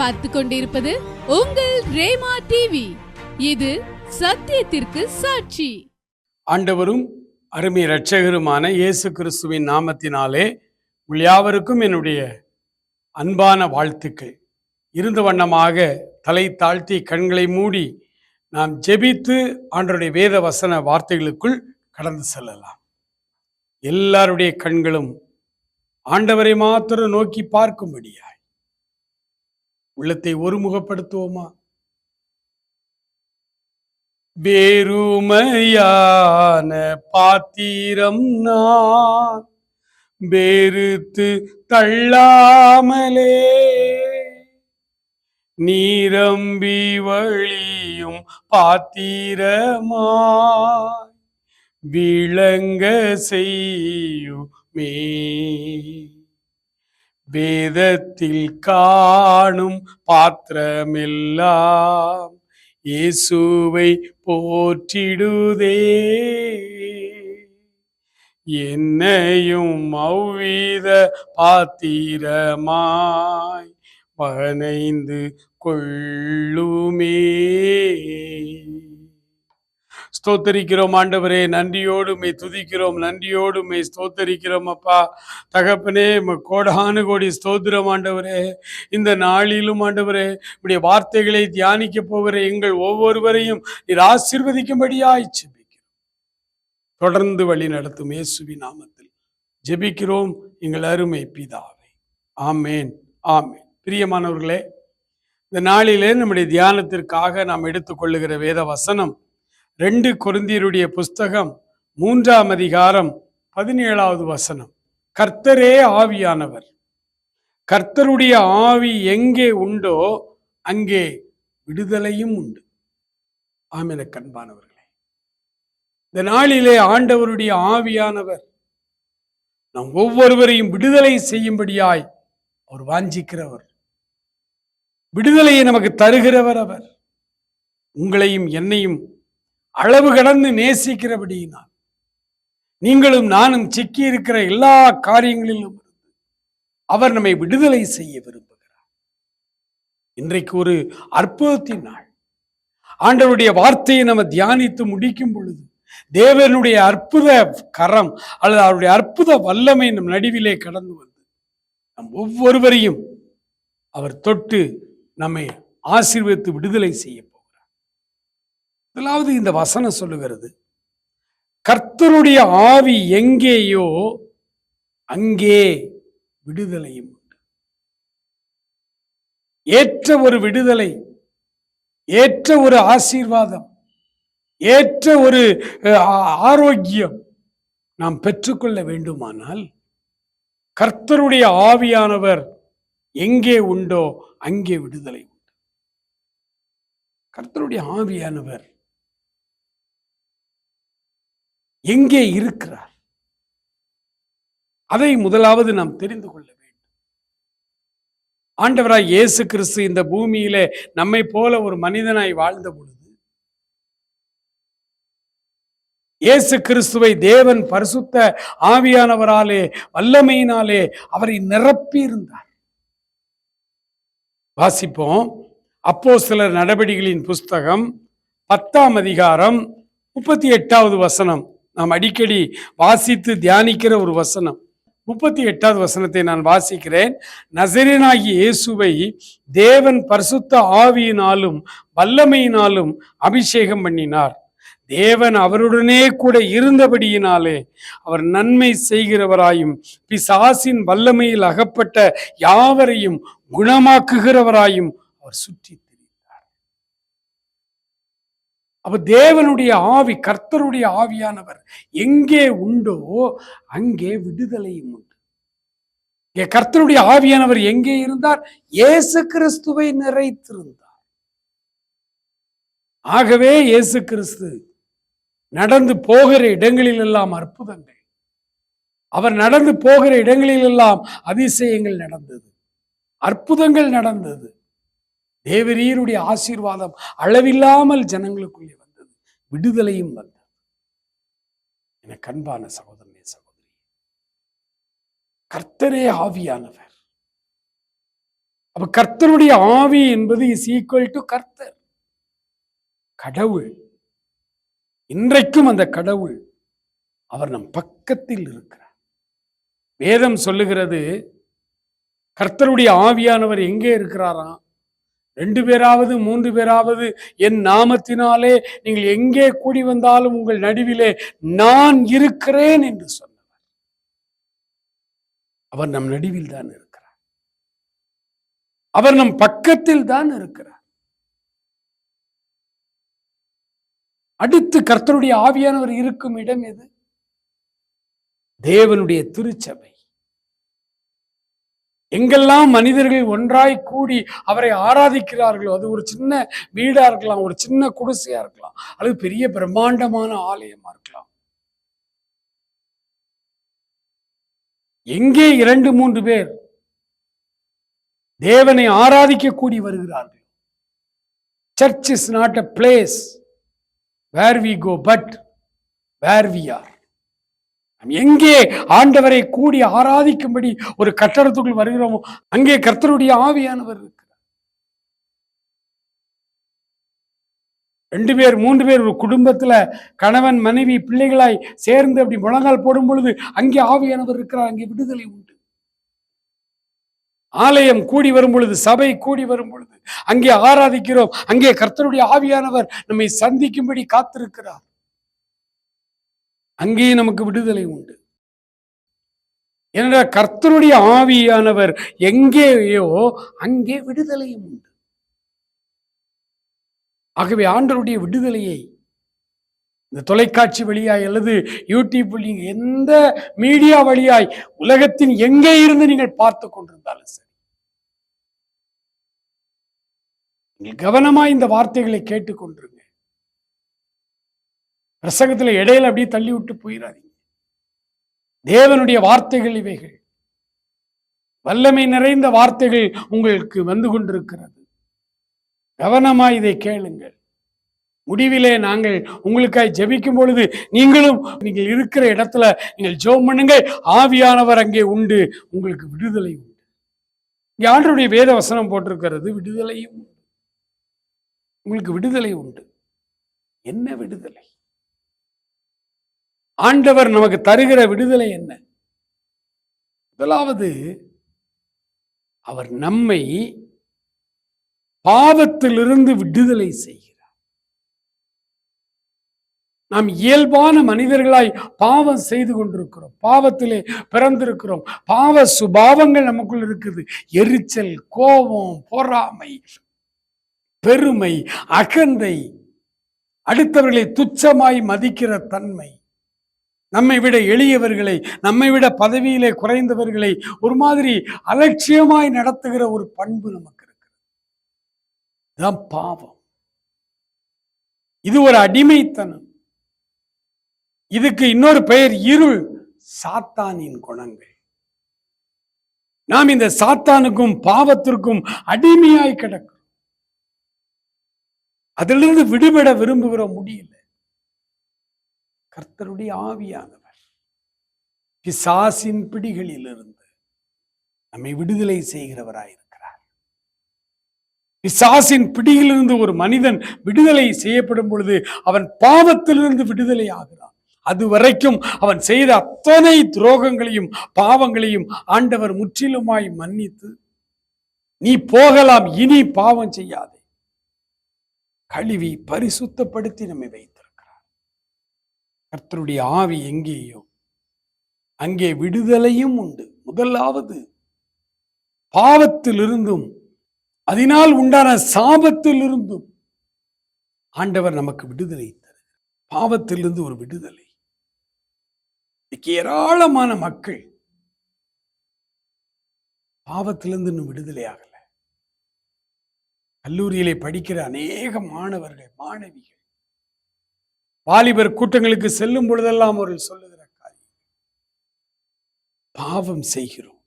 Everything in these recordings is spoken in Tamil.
பார்த்து கொண்டிருப்பது உங்கள் ரேமா டிவி இது சத்தியத்திற்கு சாட்சி. ஆண்டவரும் அருமை இரட்சகருமான இயேசு கிறிஸ்துவின் நாமத்தினாலே யாவருக்கும் என்னுடைய அன்பான வாழ்த்துக்கள். இருந்த வண்ணமாக தலை தாழ்த்தி கண்களை மூடி நாம் ஜெபித்து ஆண்டருடைய வேத வசன வார்த்தைகளுக்குள் கடந்து செல்லலாம். எல்லாருடைய கண்களும் ஆண்டவரை மாத்திரம் நோக்கி பார்க்கும்படியா? உள்ளத்தை ஒருமுகப்படுத்துவோமா? வேறுமையான பாத்திரம் நான் வேறுத்து தள்ளாமலே. நீரம்பி வழியும் பாத்திரமா விளங்க செய்யுமே. வேதத்தில் காணும் பாத்திரமெல்லாம் இயேசுவை போற்றிடுதே. என்னையும் அவ்வித பாத்திரமாய் வனைந்து கொள்ளுமே. ஸ்தோத்தரிக்கிறோம் ஆண்டவரே. நன்றியோடு மை துதிக்கிறோம் நன்றியோடு மை ஸ்தோத்தரிக்கிறோம் அப்பா. தகப்பனே கோடானு கோடி ஸ்தோத்திரம் ஆண்டவரே. இந்த நாளிலும் ஆண்டவரே உடைய வார்த்தைகளை தியானிக்க போகிற எங்கள் ஒவ்வொருவரையும் நீர் ஆசீர்வதிக்கும்படியாய் ஜெபிக்கிறோம். தொடர்ந்து வழி நடத்தும் இயேசுவி நாமத்தில் ஜெபிக்கிறோம். எங்கள் அருமை பிதாவை. ஆமேன் ஆமேன். பிரியமானவர்களே இந்த நாளிலே நம்முடைய தியானத்திற்காக நாம் எடுத்துக்கொள்ளுகிற வேத வசனம் ரெண்டு குருந்தியருடைய புஸ்தகம் மூன்றாம் அதிகாரம் பதினேழாவது வசனம். கர்த்தரே ஆவியானவர். கர்த்தருடைய ஆவி எங்கே உண்டோ அங்கே விடுதலையும் உண்டு. ஆமின கண்பானவர்களே. இந்த நாளிலே ஆண்டவருடைய ஆவியானவர் நம் ஒவ்வொருவரையும் விடுதலை செய்யும்படியாய் அவர் வாஞ்சிக்கிறவர். விடுதலையை நமக்கு தருகிறவர் அவர். உங்களையும் என்னையும் அளவு கடந்து நேசிக்கிறபடியினால். நீங்களும் நானும் சிக்கி இருக்கிற எல்லா காரியங்களிலும் அவர் நம்மை விடுதலை செய்ய விரும்புகிறார். இன்றைக்கு ஒரு அற்புதத்தின் நாள். ஆண்டவருடைய வார்த்தையை நம்ம தியானித்து முடிக்கும் பொழுது தேவனுடைய அற்புத கரம் அல்லது அவருடைய அற்புத வல்லமை நம் நடுவிலே கடந்து வந்து நம் ஒவ்வொருவரையும் அவர் தொட்டு நம்மை ஆசீர்வதித்து விடுதலை செய்ய முதலாவது இந்த வசனம் சொல்லுகிறது. கர்த்தருடைய ஆவி எங்கேயோ அங்கே விடுதலையும் உண்டு. ஏற்ற ஒரு விடுதலை ஏற்ற ஒரு ஆசீர்வாதம் ஏற்ற ஒரு ஆரோக்கியம் நாம் பெற்றுக்கொள்ள வேண்டுமானால் கர்த்தருடைய ஆவியானவர் எங்கே உண்டோ அங்கே விடுதலை உண்டு. கர்த்தருடைய ஆவியானவர் எங்கே இருக்கிறார்? அதை முதலாவது நாம் தெரிந்து கொள்ள வேண்டும். ஆண்டவராய் இயேசு கிறிஸ்து இந்த பூமியிலே நம்மை போல ஒரு மனிதனாய் வாழ்ந்த பொழுது இயேசு கிறிஸ்துவை தேவன் பரிசுத்த ஆவியானவராலே வல்லமையினாலே அவரை நிரப்பியிருந்தார். வாசிப்போம். அப்போ சிலர் நடவடிக்கைகளின் புஸ்தகம் பத்தாம் அதிகாரம் முப்பத்தி எட்டாவது வசனம். நாம் அடிக்கடி வாசித்து தியானிக்கிற ஒரு வசனம். முப்பத்தி எட்டாவது வசனத்தை நான் வாசிக்கிறேன். நசரேனாகிய இயேசுவை தேவன் பரிசுத்த ஆவியினாலும் வல்லமையினாலும் அபிஷேகம் பண்ணினார். தேவன் அவருடனே கூட இருந்தபடியினாலே அவர் நன்மை செய்கிறவராயும் பிசாசின் வல்லமையில் அகப்பட்ட யாவரையும் குணமாக்குகிறவராயும் அவர் சுற்றி அப்போ தேவனுடைய ஆவி கர்த்தருடைய ஆவியானவர் எங்கே உண்டோ அங்கே விடுதலையும் உண்டு. இங்கே கர்த்தருடைய ஆவியானவர் எங்கே இருந்தார்? இயேசு கிறிஸ்துவை நிறைத்திருந்தார். ஆகவே இயேசு கிறிஸ்து நடந்து போகிற இடங்களில் எல்லாம் அற்புதங்கள். அவர் நடந்து போகிற இடங்களில் எல்லாம் அதிசயங்கள் நடந்தது. அற்புதங்கள் நடந்தது. தேவரீருடைய ஆசீர்வாதம் அளவில்லாமல் ஜனங்களுக்குள்ளே விடுதலையும் வந்தது. என கண்பான சகோதரனே சகோதரி கர்த்தரே ஆவியானவர். அப்ப கர்த்தருடைய ஆவி என்பது இஸ் ஈக்குவல் டு கர்த்தர். கடவுள். இன்றைக்கும் அந்த கடவுள் அவர் நம் பக்கத்தில் இருக்கிறார். வேதம் சொல்லுகிறது கர்த்தருடைய ஆவியானவர் எங்கே இருக்கிறாராம்? ரெண்டு பேராவது மூன்று பேராவது என் நாமத்தினாலே நீங்கள் எங்கே கூடி வந்தாலும் உங்கள் நடுவிலே நான் இருக்கிறேன் என்று சொன்னவர். அவர் நம் நடுவில் தான் இருக்கிறார். அவர் நம் பக்கத்தில் தான் இருக்கிறார். அடுத்து கர்த்தருடைய ஆவியானவர் இருக்கும் இடம் எது? தேவனுடைய திருச்சபை. எங்கெல்லாம் மனிதர்கள் ஒன்றாய் கூடி அவரை ஆராதிக்கிறார்களோ அது ஒரு சின்ன வீடா இருக்கலாம் ஒரு சின்ன குடிசையா இருக்கலாம் அல்லது பெரிய பிரம்மாண்டமான ஆலயமா இருக்கலாம். எங்கே இரண்டு மூன்று பேர் தேவனை ஆராதிக்க கூடி வருகிறார்கள்? Church is not a place where we go but where we are எங்கே ஆண்டவரை கூடி ஆராதிக்கும்படி ஒரு கட்டடத்துக்குள் வருகிறோமோ அங்கே கர்த்தருடைய ஆவியானவர் இருக்கிறார். ரெண்டு பேர் மூன்று பேர் ஒரு குடும்பத்துல கணவன் மனைவி பிள்ளைகளாய் சேர்ந்து அப்படி முழங்கால் போடும் பொழுது அங்கே ஆவியானவர் இருக்கிறார் அங்கே விடுதலை உண்டு. ஆலயம் கூடி வரும் பொழுது சபை கூடி வரும் பொழுது அங்கே ஆராதிக்கிறோம் அங்கே கர்த்தருடைய ஆவியானவர் நம்மை சந்திக்கும்படி காத்திருக்கிறார். அங்கேயே நமக்கு விடுதலை உண்டு. என்ற கர்த்தருடைய ஆவியானவர் எங்கேயோ அங்கே விடுதலையும் உண்டு. ஆகவே ஆண்டருடைய விடுதலையை இந்த தொலைக்காட்சி வழியாய் அல்லது யூடியூப் நீங்க எந்த மீடியா வழியாய் உலகத்தின் எங்கே இருந்து நீங்கள் பார்த்து கொண்டிருந்தாலும் சரி. நீங்கள் கவனமாய் இந்த வார்த்தைகளை கேட்டுக்கொண்டிருங்க பிரசங்கத்துல இடையில அப்படியே தள்ளி விட்டு போயிடாதீங்க தேவனுடைய வார்த்தைகள் இவைகள். வல்லமை நிறைந்த வார்த்தைகள் உங்களுக்கு வந்து கொண்டிருக்கிறது. கவனமா இதை கேளுங்கள். முடிவிலே நாங்கள் உங்களுக்காய் ஜெபிக்கும் பொழுது நீங்களும் நீங்கள் இருக்கிற இடத்துல நீங்கள் ஜோம் பண்ணுங்கள். ஆவியானவர் அங்கே உண்டு. உங்களுக்கு விடுதலை உண்டு. இங்கே ஆண்டருடைய வேத வசனம் போட்டிருக்கிறது விடுதலையும் உண்டு. உங்களுக்கு விடுதலை உண்டு. என்ன விடுதலை? ஆண்டவர் நமக்கு தருகிற விடுதலை என்ன? முதலாவது அவர் நம்மை பாவத்திலிருந்து விடுதலை செய்கிறார். நாம் இயல்பான மனிதர்களாய் பாவம் செய்து கொண்டிருக்கிறோம். பாவத்திலே பிறந்திருக்கிறோம். பாவ சுபாவங்கள் நமக்குள் இருக்குது. எரிச்சல் கோபம் பொறாமை பெருமை அகந்தை அடுத்தவர்களை துச்சமாய் மதிக்கிற தன்மை. நம்மை விட எளியவர்களை நம்மை விட பதவியிலே குறைந்தவர்களை ஒரு மாதிரி அலட்சியமாய் நடத்துகிற ஒரு பண்பு நமக்கு இருக்கு இதுதான் பாவம். இது ஒரு அடிமைத்தனம். இதுக்கு இன்னொரு பெயர் இருள் சாத்தானின் குணங்கள். நாம் இந்த சாத்தானுக்கும் பாவத்திற்கும் அடிமையாய் கிடக்கும் அதிலிருந்து விடுபட விரும்புகிறோம் முடியல. கர்த்தருடைய ஆவியானவர். பிசாசின் பிடிகளிலிருந்து நம்மை விடுதலை செய்கிறவராயிருக்கிறார். பிசாசின் பிடியிலிருந்து ஒரு மனிதன் விடுதலை செய்யப்படும் பொழுது அவன் பாவத்திலிருந்து விடுதலை ஆகிறான் அது வரைக்கும் அவன் செய்த அத்தனை துரோகங்களையும் பாவங்களையும் ஆண்டவர் முற்றிலுமாய் மன்னித்து நீ போகலாம் இனி பாவம் செய்யாதே. கழுவி பரிசுத்தப்படுத்தி நம்மை வைத்து கர்த்தருடைய ஆவி எங்கேயோ? அங்கே விடுதலையும் உண்டு. முதலாவது பாவத்திலிருந்தும் அதனால் உண்டான சாபத்திலிருந்தும் ஆண்டவர் நமக்கு விடுதலை தருகிறார். பாவத்திலிருந்து ஒரு விடுதலை. இன்னைக்கு ஏராளமான மக்கள் பாவத்திலிருந்து இன்னும் விடுதலை ஆகல. கல்லூரியிலே படிக்கிற அநேக மாணவர்கள் மாணவிகள் வாலிபர் கூட்டங்களுக்கு செல்லும் பொழுதெல்லாம் அவர்கள் சொல்லுகிற காரியம். பாவம் செய்கிறோம்.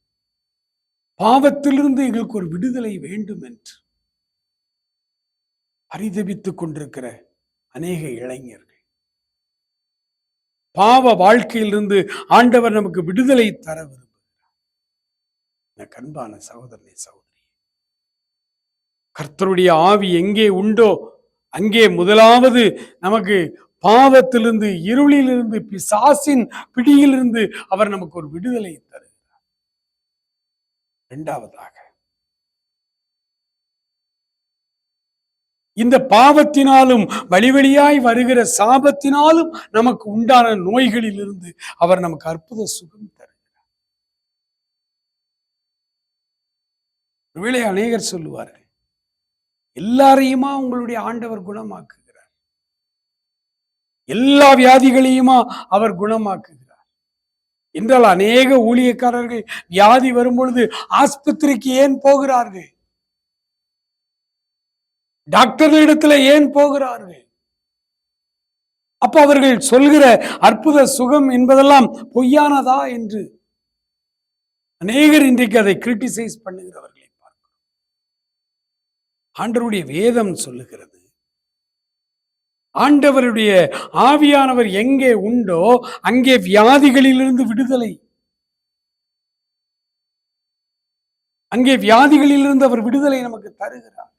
பாவத்திலிருந்து எங்களுக்கு ஒரு விடுதலை வேண்டும் என்று பரிதபித்துக் கொண்டிருக்கிற அநேக இளைஞர்கள். பாவ வாழ்க்கையிலிருந்து ஆண்டவர் நமக்கு விடுதலை தர விரும்புகிறார். கண்பான சகோதரனை சகோதரி கர்த்தருடைய ஆவி எங்கே உண்டோ அங்கே முதலாவது நமக்கு பாவத்திலிருந்து இருளிலிருந்து பிசாசின் பிடியிலிருந்து அவர் நமக்கு ஒரு விடுதலை தருகிறார். இரண்டாவதாக இந்த பாவத்தினாலும் வழிவழியாய் வருகிற சாபத்தினாலும் நமக்கு உண்டான நோய்களிலிருந்து அவர் நமக்கு அற்புத சுகம் தருகிறார். ஒருவேளை அநேகர் சொல்லுவார்கள் எல்லாரையுமா உங்களுடைய ஆண்டவர் குணமாக்கு எல்லா வியாதிகளையுமா அவர் குணமாக்குகிறார். என்றால் அநேக ஊழியக்காரர்கள் வியாதி வரும்பொழுது ஆஸ்பத்திரிக்கு ஏன் போகிறார்கள்? டாக்டர்களிடத்துல ஏன் போகிறார்கள்? அப்ப அவர்கள் சொல்கிற அற்புத சுகம் என்பதெல்லாம் பொய்யானதா என்று? அநேகர் இன்றைக்கு அதை கிரிட்டிசைஸ் பண்ணுகிறவர்களை பார்க்கிறோம். ஆண்டருடைய வேதம் சொல்லுகிறது ஆண்டவருடைய ஆவியானவர் எங்கே உண்டோ அங்கே வியாதிகளிலிருந்து விடுதலை. அங்கே வியாதிகளிலிருந்து அவர் விடுதலை நமக்கு தருகிறார்.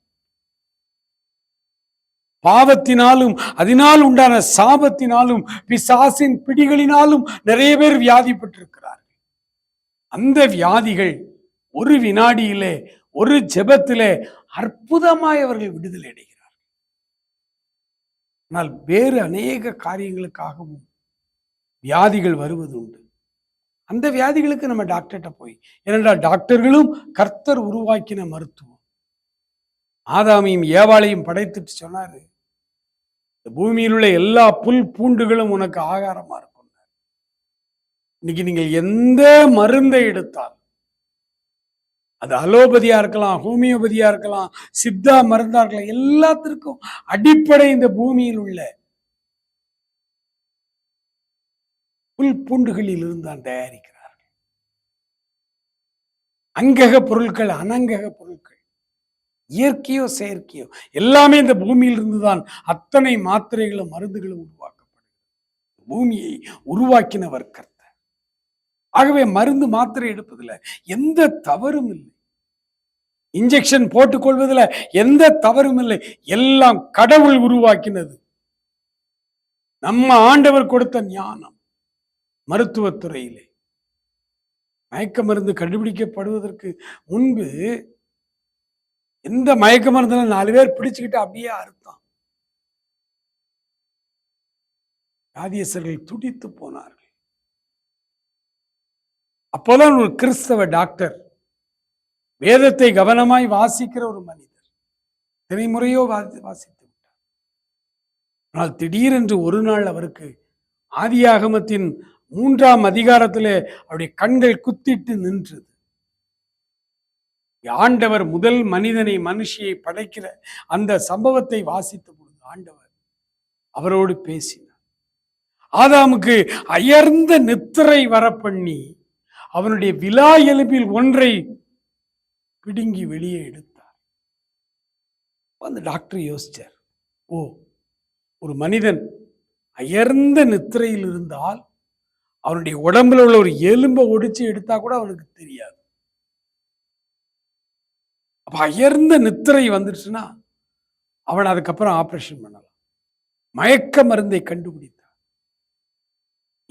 பாவத்தினாலும் அதனால் உண்டான சாபத்தினாலும் பிசாசின் பிடிகளினாலும் நிறைய பேர் வியாதிப்பட்டிருக்கிறார்கள். அந்த வியாதிகள் ஒரு வினாடியிலே ஒரு ஜெபத்திலே அற்புதமாய் அவர்கள் விடுதலை அடைகிறார் ஆனால் வேறு அநேக காரியங்களுக்காகவும் வியாதிகள் வருவது உண்டு அந்த வியாதிகளுக்கு நம்ம டாக்டர்கிட்ட போய் ஏனென்றால் டாக்டர்களும் கர்த்தர் உருவாக்கின மருத்துவம். ஆதாமியும் ஏவாளையும் படைத்துட்டு சொன்னார் இந்த பூமியில் உள்ள எல்லா புல் பூண்டுகளும் உனக்கு ஆகாரமாக இருக்கும். இன்னைக்கு நீங்கள் எந்த மருந்தை எடுத்தால் அது அலோபதியா இருக்கலாம் ஹோமியோபதியா இருக்கலாம் சித்தா மருந்தா இருக்கலாம் எல்லாத்திற்கும் அடிப்படை இந்த பூமியில் உள்ள புல் பூண்டுகளில் இருந்தான் தயாரிக்கிறார்கள். அங்கக பொருட்கள் அனங்கக பொருட்கள் இயற்கையோ செயற்கையோ எல்லாமே இந்த பூமியில் இருந்துதான் அத்தனை மாத்திரைகளும் மருந்துகளும் உருவாக்கப்படுகிறது. பூமியை உருவாக்கினவர் கர்த்தர். ஆகவே மருந்து மாத்திரை எடுப்பதில் எந்த தவறும் இல்லை. இன்ஜெக்ஷன் போட்டுக்கொள்வதில் எந்த தவறும் இல்லை. எல்லாம் கடவுள் உருவாக்கினது. நம்ம ஆண்டவர் கொடுத்த ஞானம் மருத்துவத்துறையிலே மயக்க மருந்து கண்டுபிடிக்கப்படுவதற்கு முன்பு எந்த மயக்க மருந்துல நாலு பேர் பிடிச்சுக்கிட்டு அப்படியே அறுத்தான். வியாதியஸ்தர்கள் துடித்து போனார்கள். அப்போதான் ஒரு கிறிஸ்தவ டாக்டர் வேதத்தை கவனமாய் வாசிக்கிற ஒரு மனிதர் திரைமுறையோ வாசித்து விட்டார். ஆனால் திடீரென்று ஒரு நாள் அவருக்கு ஆதியாகமத்தின் மூன்றாம் அதிகாரத்திலே அவருடைய கண்கள் குத்திட்டு நின்றது. ஆண்டவர் முதல் மனிதனை மனுஷியை படைக்கிற அந்த சம்பவத்தை வாசித்த பொழுது ஆண்டவர் அவரோடு பேசினார். ஆதாமுக்கு அயர்ந்த நித்திரை வரப்பண்ணி அவனுடைய விலா எலும்பில் ஒன்றை பிடுங்கி வெளியே எடுத்தார். அந்த டாக்டர் யோசிச்சார் ஓ ஒரு மனிதன் அயர்ந்த நித்திரையில் இருந்தால் அவனுடைய உடம்புல உள்ள ஒரு எலும்பை ஒடிச்சு எடுத்தா கூட அவனுக்கு தெரியாது. அப்ப அயர்ந்த நித்திரை வந்துடுச்சுன்னா அவன் அதுக்கப்புறம் ஆபரேஷன் பண்ணலாம். மயக்க மருந்தை கண்டுபிடித்தான்.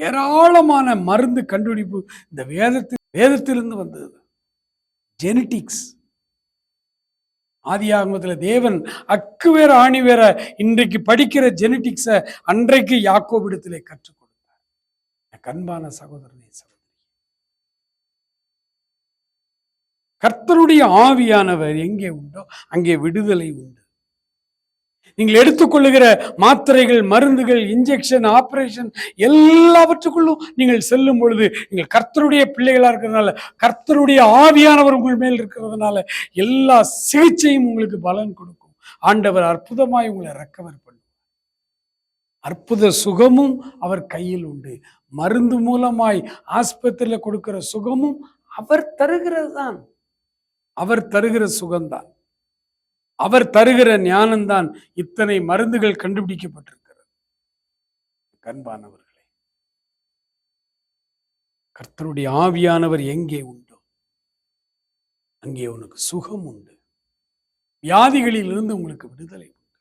ஏராளமான மருந்து கண்டுபிடிப்பு இந்த வேதத்தில் வேதத்திலிருந்து வந்தது. ஜெனட்டிக்ஸ் ஆதியாகமத்துல தேவன் அக்கு வேற ஆணி வேற இன்றைக்கு படிக்கிற ஜெனட்டிக்ஸை அன்றைக்கு யாக்கோபிடத்திலே கற்றுக் கொடுத்தார். கண்பான சகோதரனே சகோதரி. கர்த்தருடைய ஆவியானவர் எங்கே உண்டோ அங்கே விடுதலை உண்டு. நீங்கள் எடுத்துக்கொள்ளுகிற மாத்திரைகள் மருந்துகள் இன்ஜெக்ஷன் ஆப்ரேஷன் எல்லாவற்றுக்குள்ளும் நீங்கள் செல்லும் பொழுது நீங்கள் கர்த்தருடைய பிள்ளைகளாக இருக்கிறதுனால கர்த்தருடைய ஆவியானவர் உங்கள் மேல் இருக்கிறதுனால எல்லா சிகிச்சையும் உங்களுக்கு பலன் கொடுக்கும். ஆண்டவர் அற்புதமாய் உங்களை ரெக்கவர் பண்ணுவார். அற்புத சுகமும் அவர் கையில் உண்டு. மருந்து மூலமாய் ஆஸ்பத்திரியில் கொடுக்கிற சுகமும் அவர் தருகிறது தான் அவர் தருகிற சுகம்தான். அவர் தருகிற ஞானம்தான் இத்தனை மருந்துகள் கண்டுபிடிக்கப்பட்டிருக்கிறது. கண்பானவர்களே கர்த்தருடைய ஆவியானவர் எங்கே உண்டோ அங்கே உனக்கு சுகம் உண்டு. வியாதிகளிலிருந்து உங்களுக்கு விடுதலை உண்டு.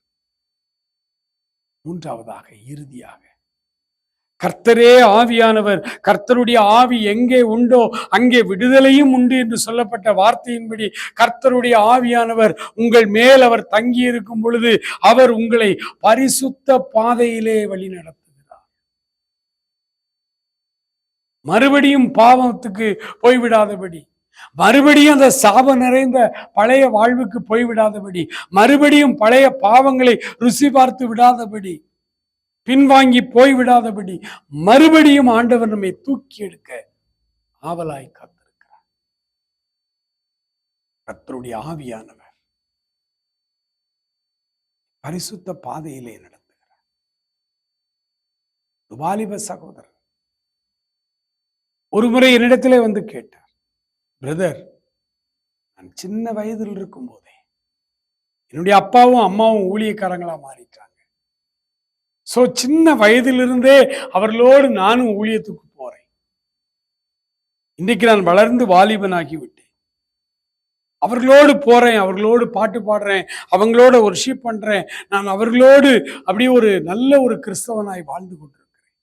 மூன்றாவதாக இறுதியாக கர்த்தரே ஆவியானவர் கர்த்தருடைய ஆவி எங்கே உண்டோ அங்கே விடுதலையும் உண்டு என்று சொல்லப்பட்ட வார்த்தையின்படி கர்த்தருடைய ஆவியானவர் உங்கள் மேல் அவர் தங்கி இருக்கும் பொழுது அவர் உங்களை பரிசுத்த பாதையிலே வழி நடத்துகிறார். மறுபடியும் பாவத்துக்கு போய்விடாதபடி மறுபடியும் அந்த சாப நிறைந்த பழைய வாழ்வுக்கு போய்விடாதபடி மறுபடியும் பழைய பாவங்களை ருசி பார்த்து விடாதபடி பின்வாங்கி போய்விடாதபடி மறுபடியும் ஆண்டவர் நம்மை தூக்கி எடுக்க ஆவலாய் காத்திருக்கிறார். கத்தருடைய ஆவியானவர் பரிசுத்த பாதையிலே நடத்துகிறார். துபாலிப சகோதரர் ஒரு முறை என்னிடத்திலே வந்து கேட்டார் பிரதர் நான் சின்ன வயதில் இருக்கும் போதே என்னுடைய அப்பாவும் அம்மாவும் ஊழியக்காரங்களா மாறிட்டாங்க. சோ சின்ன வயதிலிருந்தே அவர்களோடு நானும் ஊழியத்துக்கு போறேன். இன்றைக்கு நான் வளர்ந்து வாலிபனாகி விட்டேன் அவர்களோடு போறேன் அவர்களோடு பாட்டு பாடுறேன் அவங்களோட ஒர்ஷிப் பண்றேன். நான் அவர்களோடு அப்படியே ஒரு நல்ல ஒரு கிறிஸ்தவனாய் வாழ்ந்து கொண்டிருக்கிறேன்.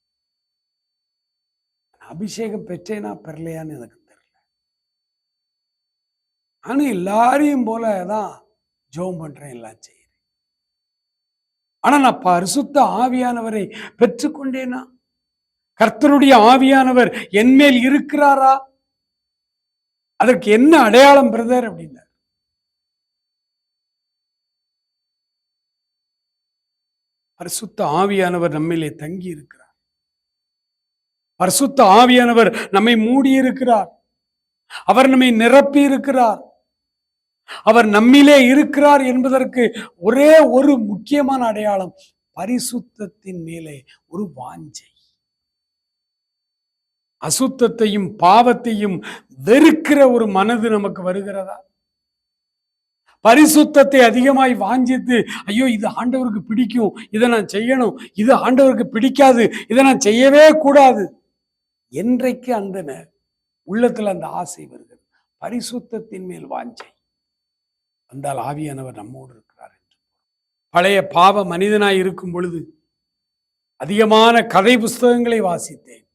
அபிஷேகம் பெற்றேனா பெறலையான்னு எனக்கு தெரியல. நானும் எல்லாரையும் போல தான் ஜோம் பண்றேன் எல்லாம் ஆனால் ஆனா நான் பரிசுத்த ஆவியானவரை பெற்றுக்கொண்டேனா? கர்த்தருடைய ஆவியானவர் என்மேல் இருக்கிறாரா? அதற்கு என்ன அடையாளம் பிரதர்? அப்படின்னார் பரிசுத்த ஆவியானவர் நம்மிலே தங்கி இருக்கிறார் பரிசுத்த ஆவியானவர் நம்மை மூடி இருக்கிறார் அவர் நம்மை நிரப்பி இருக்கிறார் அவர் நம்மிலே இருக்கிறார் என்பதற்கு ஒரே ஒரு முக்கியமான அடையாளம் பரிசுத்தத்தின் மேலே ஒரு வாஞ்சை. அசுத்தத்தையும் பாவத்தையும் வெறுக்கிற ஒரு மனது நமக்கு வருகிறதா? பரிசுத்தத்தை அதிகமாய் வாஞ்சித்து ஐயோ இது ஆண்டவருக்கு பிடிக்கும் இதை நான் செய்யணும் இது ஆண்டவருக்கு பிடிக்காது இதை நான் செய்யவே கூடாது. என்றைக்கு அந்த ந- உள்ளத்துல அந்த ஆசை வருகிறது. பரிசுத்தத்தின் மேல் வாஞ்சை. வந்தால் ஆவியானவர் நம்மோடு இருக்கிறார் என்று பழைய பாவ மனிதனாய் இருக்கும் பொழுது அதிகமான கதை புஸ்தகங்களை வாசித்தேன்.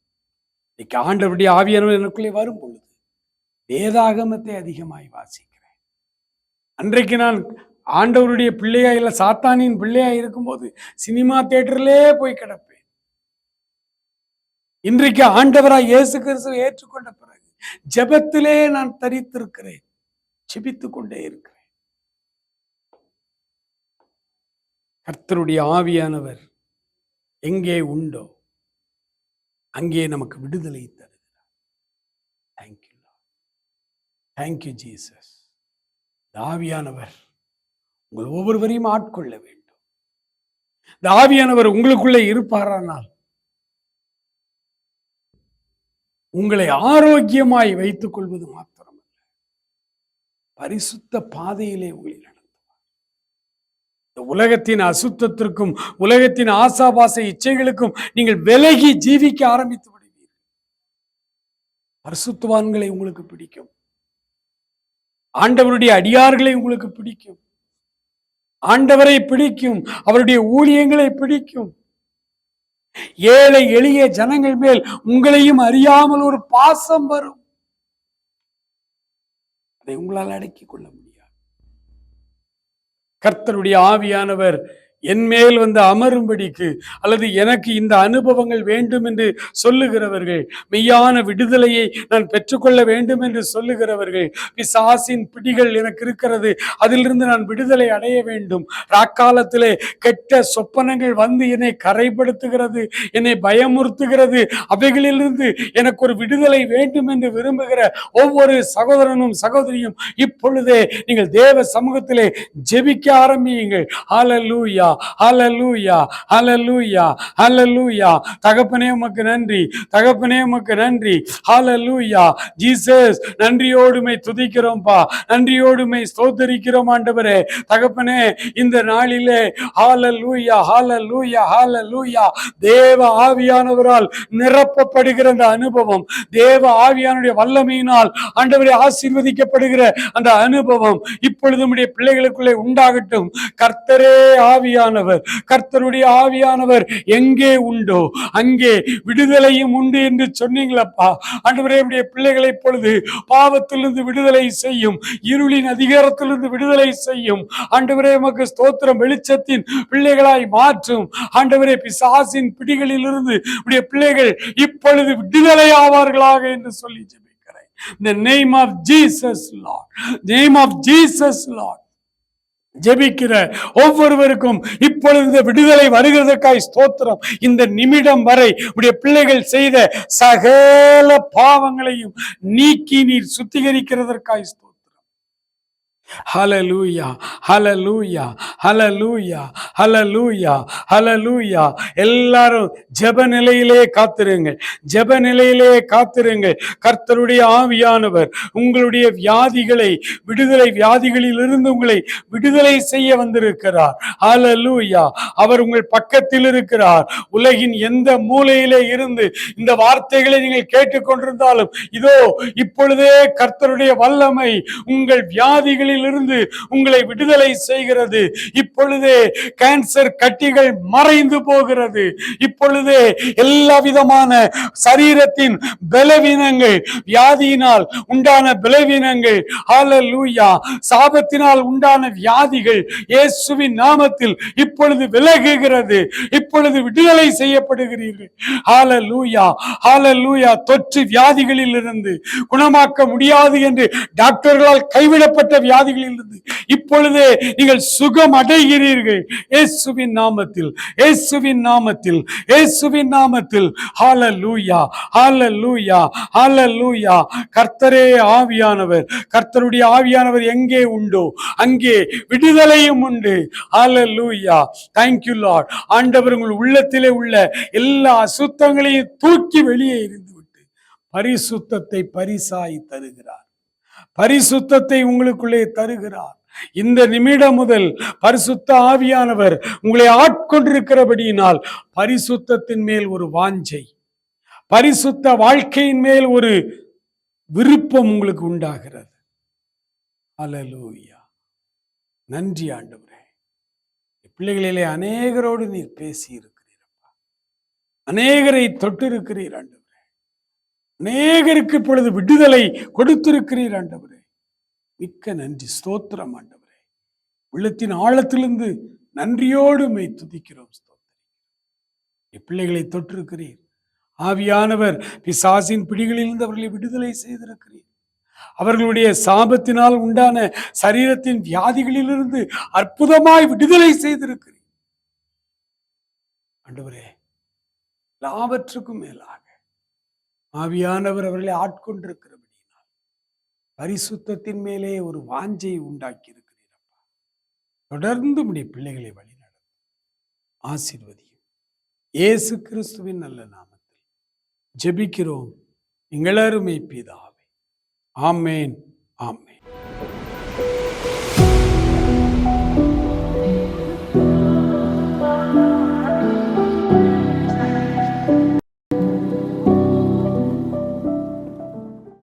இன்னைக்கு ஆண்டவருடைய ஆவியானவர் எனக்குள்ளே வரும் பொழுது வேதாகமத்தை அதிகமாய் வாசிக்கிறேன். அன்றைக்கு நான் ஆண்டவருடைய பிள்ளையா இல்லை சாத்தானின் பிள்ளையா இருக்கும்போது சினிமா தியேட்டர்லே போய் கிடப்பேன். இன்றைக்கு ஆண்டவராய் இயேசு கிறிஸ்துவை ஏற்றுக்கொண்ட பிறகு ஜபத்திலே நான் தரித்திருக்கிறேன். ஜெபித்து கொண்டே இருக்கிறேன். கர்த்தருடைய ஆவியானவர் எங்கே உண்டோ அங்கே நமக்கு விடுதலை தருகிறார். தேங்க்யூ தேங்க்யூ ஜீசஸ் ஆவியானவர் உங்கள் ஒவ்வொருவரையும் ஆட்கொள்ள வேண்டும். இந்த ஆவியானவர் உங்களுக்குள்ளே இருப்பாரானால் உங்களை ஆரோக்கியமாய் வைத்துக் கொள்வது மாத்திரமல்ல. பரிசுத்த பாதையிலே உங்களை உலகத்தின் அசுத்தத்திற்கும் உலகத்தின் ஆசாபாச இச்சைகளுக்கும் நீங்கள் விலகி ஜீவிக்க ஆரம்பித்து விடுவீர்கள். பரிசுத்தவான்களை உங்களுக்கு பிடிக்கும். ஆண்டவருடைய அடியார்களை உங்களுக்கு பிடிக்கும். ஆண்டவரை பிடிக்கும் அவருடைய ஊழியங்களை பிடிக்கும். ஏழை எளிய ஜனங்கள் மேல் உங்களையும் அறியாமல் ஒரு பாசம் வரும். அதை உங்களால் அடக்கிக் கொள்ள கர்த்தருடைய ஆவியானவர் என் மேல் வந்து அமரும்படிக்கு அல்லது எனக்கு இந்த அனுபவங்கள் வேண்டும் என்று சொல்லுகிறவர்கள் மெய்யான விடுதலையை நான் பெற்றுக்கொள்ள வேண்டும் என்று சொல்லுகிறவர்கள் பிசாசின் பிடிகள் எனக்கு இருக்கிறது அதிலிருந்து நான் விடுதலை அடைய வேண்டும். ராக்காலத்திலே கெட்ட சொப்பனங்கள் வந்து என்னை கரைப்படுத்துகிறது என்னை பயமுறுத்துகிறது. அவைகளிலிருந்து எனக்கு ஒரு விடுதலை வேண்டும் என்று விரும்புகிற ஒவ்வொரு சகோதரனும் சகோதரியும் இப்பொழுதே நீங்கள் தேவ சமூகத்திலே ஜெபிக்க ஆரம்பியுங்கள். ஹalleluya. ஹலலூயா ஹலலூயா ஹலலூயா தகப்பனே உமக்கு நன்றி. தகப்பனே உமக்கு நன்றி. ஹலலூயா ஜீசஸ் நன்றியோடுமை துதிக்கிறோம்ப்பா நன்றியோடுமை ஸ்தோத்தரிக்கிறோம் ஆண்டவரே. தகப்பனே இந்த நாளிலே ஹalleluya ஹalleluya ஹalleluya தேவ ஆவியானவரால் நிரப்பப்படுகிற அந்த அனுபவம் தேவ ஆவியானுடைய வல்லமையினால் ஆண்டவரை ஆசீர்வதிக்கப்படுகிற அந்த அனுபவம் இப்பொழுது நம்முடைய பிள்ளைகளுக்குள்ளே உண்டாகட்டும். கர்த்தரே ஆவியானவர் கர்த்தருடைய ஆவியானவர் எங்கே உண்டோ அங்கே விடுதலையும் உண்டு என்று சொன்னீங்களப்பா. ஆண்டவரே நம்முடைய பிள்ளைகளை பொழுது பாவத்திலிருந்து விடுதலை செய்யும் இருளின் அதிகாரத்திலிருந்து விடுதலை செய்யும். ஆண்டவரே உமக்கு ஸ்தோத்திரம் வெளிச்சத்தின் பிள்ளைகளாய் மாற்றும். ஆண்டவரே பிசாசின் பிடிகளிலிருந்து உடைய பிள்ளைகள் இப்பொழுது விடுதலை ஆவார்களாக என்று சொல்லி ஜெபிக்கிறேன். The name of Jesus Lord. Name of Jesus Lord. ஜெபிக்கிற ஒவ்வொருவருக்கும் இப்பொழுது விடுதலை வருகிறதற்காய் ஸ்தோத்திரம். இந்த நிமிடம் வரை உடைய பிள்ளைகள் செய்த சகல பாவங்களையும் நீக்கி நீர் சுத்திகரிக்கிறதற்காய் ஸ்தோத்திரம். Hallelujah hallelujah hallelujah hallelujah hallelujah எல்லாரும் ஜப நிலையிலே காத்திருங்கள் ஜப நிலையிலே காத்திருங்கள். கர்த்தருடைய ஆவியானவர் உங்களுடைய வியாதிகளை விடுதலை வியாதிகளிலிருந்து உங்களை விடுதலை செய்ய வந்திருக்கிறார். ஹலலூயா அவர் உங்கள் பக்கத்தில் இருக்கிறார். உலகின் எந்த மூலையிலே இருந்து இந்த வார்த்தைகளை நீங்கள் கேட்டுக்கொண்டிருந்தாலும் இதோ இப்பொழுதே கர்த்தருடைய வல்லமை உங்கள் வியாதிகளில் இருந்து உங்களை விடுதலை செய்கிறது. இப்பொழுதே கேன்சர் கட்டிகள் மறைந்து போகிறது. இப்பொழுதே எல்லா விதமான சரீரத்தின் பலவீனங்கள் வியாதியினால் உண்டான பலவீனங்கள் ஹalleluya சாபத்தினால் உண்டான வியாதிகள் இயேசுவின் நாமத்தில் இப்பொழுது விலகுகிறது. இப்பொழுது விடுதலை செய்யப்படுகிறீர்கள். ஹalleluya ஹalleluya தொற்று வியாதிகளில் இருந்து குணமாக்க முடியாது என்று டாக்டர்களால் கைவிடப்பட்ட வியாதி இருந்து இப்பொழுது நீங்கள் சுகம் அடைகிறீர்கள் இயேசுவின் நாமத்தில் இயேசுவின் நாமத்தில் இயேசுவின் நாமத்தில். ஹalleluya ஹalleluya ஹalleluya கர்த்தரே ஆவியானவர் கர்த்தருடைய ஆவியானவர் எங்கே உண்டோ அங்கே விடுதலையும் உண்டு. ஹalleluya thank you lord. ஆண்டவர் உங்கள் உள்ளத்திலே உள்ள எல்லா அசுத்தங்களையும் தூக்கி வெளியே இருந்து விட்டு பரிசுத்தத்தை பரிசாய் தருகிறார். பரிசுத்தத்தை உங்களுக்குள்ளே தருகிறார். இந்த நிமிடம் முதல் பரிசுத்த ஆவியானவர் உங்களை ஆட்கொண்டிருக்கிறபடியினால் பரிசுத்தத்தின் மேல் ஒரு வாஞ்சை பரிசுத்த வாழ்க்கையின் மேல் ஒரு விருப்பம் உங்களுக்கு உண்டாகிறது. அலலூயா நன்றி ஆண்டவரே. பிள்ளைகளிலே அநேகரோடு நீர் பேசி இருக்கிறீரப்பா அநேகரை தொட்டிருக்கிறீர் ஆண்டு அநேகருக்கு இப்பொழுது விடுதலை கொடுத்திருக்கிறீர் ஆண்டவரே. மிக்க நன்றி. ஸ்தோத்திரம் ஆண்டவரே. உள்ளத்தின் ஆழத்திலிருந்து நன்றியோடு மை துதிக்கிறோம் ஸ்தோத்திரம் பிள்ளைகளை தொற்றிருக்கிறீர். ஆவியானவர் பிசாசின் பிடிகளிலிருந்து அவர்களை விடுதலை செய்திருக்கிறீர். அவர்களுடைய சாபத்தினால் உண்டான சரீரத்தின் வியாதிகளிலிருந்து அற்புதமாய் விடுதலை செய்திருக்கிறீர். ஆண்டவரே எல்லாவற்றுக்கும் மேலாக ஆவியானவர் அவர்களை ஆட்கொண்டிருக்கிறபடியினால் பரிசுத்தத்தின் மேலே ஒரு வாஞ்சை உண்டாக்கி இருக்கிறீரப்பா தொடர்ந்து உடைய பிள்ளைகளை வழிநடத்தும் ஆசிர்வதியும். ஏசு கிறிஸ்துவின் நல்ல நாமத்தில் ஜெபிக்கிறோம். எங்களருமை பிதாவே. ஆமேன் ஆமேன்.